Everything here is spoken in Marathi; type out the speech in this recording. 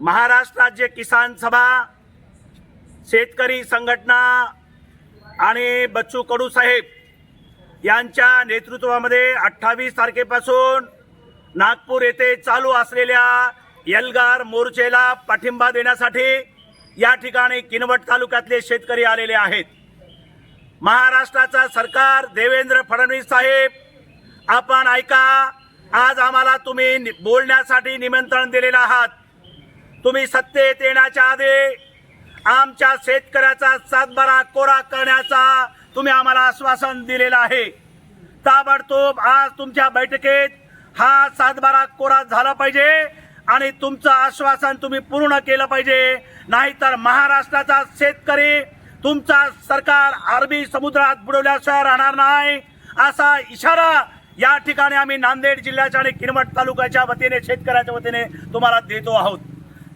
महाराष्ट्र राज्य किसान सभा शेतकरी संघटना आणि बच्चू कडू साहेब यांच्या नेतृत्वामध्ये अठ्ठावीस तारखेपासून नागपूर येथे चालू असलेल्या यलगार मोर्चेला पाठिंबा देण्यासाठी या ठिकाणी किनवट तालुक्यातले शेतकरी आलेले आहेत. महाराष्ट्राचा सरकार देवेंद्र फडणवीस साहेब आपण ऐका आज आम्हाला तुम्ही नि- बोलण्यासाठी निमंत्रण दिलेलं आहात. तुम्ही सत्तेत येण्याच्या आधी आमच्या शेतकऱ्याचा सातबारा कोरा करण्याचा तुम्ही आम्हाला आश्वासन दिलेलं आहे. ताबडतोब आज तुमच्या बैठकीत हा सातबारा कोरा झाला पाहिजे आणि तुमचं आश्वासन तुम्ही पूर्ण केलं पाहिजे. नाहीतर महाराष्ट्राचा शेतकरी तुमचा सरकार अरबी समुद्रात बुडवल्याशिवाय राहणार नाही. असा इशारा या ठिकाणी आम्ही नांदेड जिल्ह्याच्या आणि किनवट तालुक्याच्या वतीने शेतकऱ्याच्या वतीने तुम्हाला देतो आहोत.